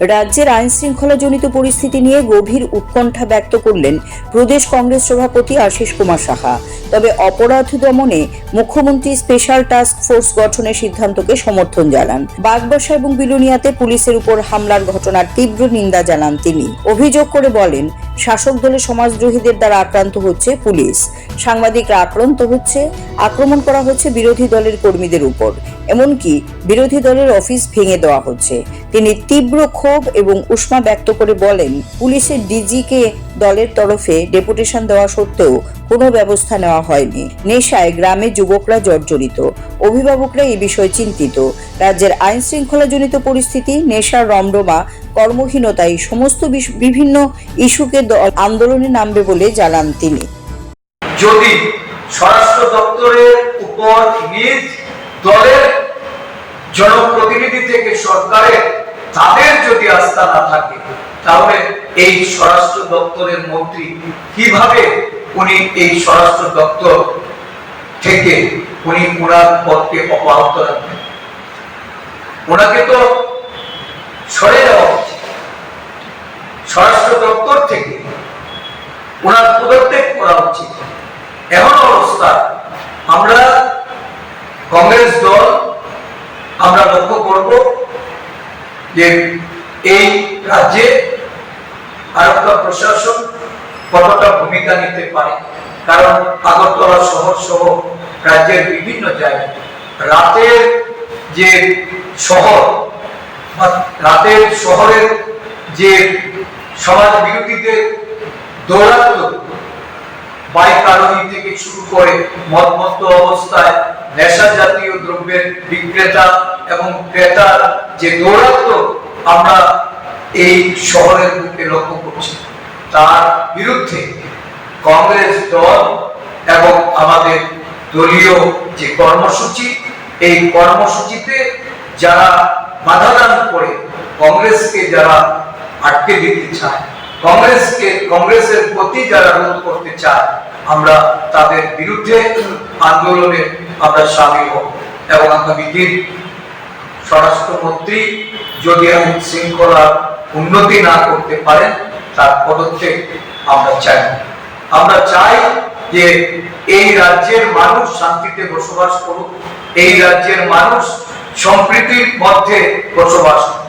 রাজ্যের আইন শৃঙ্খলাজনিত পরিস্থিতি নিয়ে গভীর উৎকণ্ঠা ব্যক্ত করলেন প্রদেশ কংগ্রেস সভাপতি আশিস কুমার সাহা। তবে অপরাধ দমনে মুখ্যমন্ত্রী স্পেশাল টাস্ক ফোর্স গঠনের সিদ্ধান্তকে সমর্থন জানান। বাগবাসা এবং বিলুনিয়াতে পুলিশের উপর হামলার ঘটনার তীব্র নিন্দা জানান তিনি। অভিযোগ করে বলেন শাসক দলের সমাজদ্রোহীদের দ্বারা আক্রান্ত হচ্ছে পুলিশ। সাংবাদিকরা আক্রান্ত হচ্ছে, আক্রমণ করা হচ্ছে বিরোধী দলের কর্মীদের উপর। এমনকি বিরোধী দলের অফিস ভেঙে দেওয়া হচ্ছে। তিনি তীব্র ক্ষোভ এবং উষ্মা ব্যক্ত করে বলেন, পুলিশের ডিজিকে দলের তরফে ডেপুটেশন দেওয়া সত্ত্বেও কোনো ব্যবস্থা নেওয়া হয়নি। নেশায় গ্রামে যুবকরা জর্জরিত। অভিভাবকরা এই বিষয়ে চিন্তিত। রাজ্যের আইন শৃঙ্খলাজনিত পরিস্থিতি, নেশার রমরমা কর্মহীনতায় সমস্ত বিভিন্ন ইস্যুকে আন্দোলনে নামবে বলে জানান তিনি। যদি স্বরাষ্ট্র দপ্তরের উপর নিজ দলের জনপ্রতিনিধি থেকে সরকারের তাদের যদি আস্থা না থাকে, তাহলে এই স্বরাষ্ট্র দপ্তরের মন্ত্রী কীভাবে উনি এই স্বরাষ্ট্র দপ্তর থেকে উনি ওনার পদকে অব্যাহত রাখবেন? ওনাকে তো সরে যাওয়া উচিত স্বরাষ্ট্র দপ্তর থেকে ওনার পদত্যাগ করা উচিত এমন অবস্থা। আমরা কংগ্রেস দল, আমরা লক্ষ্য করব যে এই রাজ্যে আরক্ষা প্রশাসন কতটা ভূমিকা নিতে পারে। কারণ আগরতলা শহর সহ রাজ্যের বিভিন্ন জায়গায় রাতের যে শহর রাতের শহরের যে সমাজ বিরোধীদের দৌরাত্ম বাইক আরোহী থেকে শুরু করে মদমত্ত অবস্থায় নেশা জাতীয় দ্রব্যের বিক্রেতা এবং ক্রেতার যে দৌরাত্ম আমরা এই শহরের বুকে লক্ষ্য করছি, তার বিরুদ্ধে কংগ্রেস দল এবং আমাদের দলীয় যে কর্মসূচি, এই কর্মসূচিতে যারা বাধাদান করে, কংগ্রেসকে যারা আটকে দিতে চায় কংগ্রেসকে, কংগ্রেসের প্রতি যারা রোধ করতে চায়, আমরা তাদের বিরুদ্ধে আন্দোলনে আমরা সামিল হব। এবং আগামী দিন স্বরাষ্ট্রমন্ত্রী যদি আইন শৃঙ্খলার উন্নতি না করতে পারেন তার পদক্ষেপ আমরা চাই। আমরা চাই যে এই রাজ্যের মানুষ শান্তিতে বসবাস করুক, এই রাজ্যের মানুষ সম্প্রীতির মধ্যে বসবাস করুক।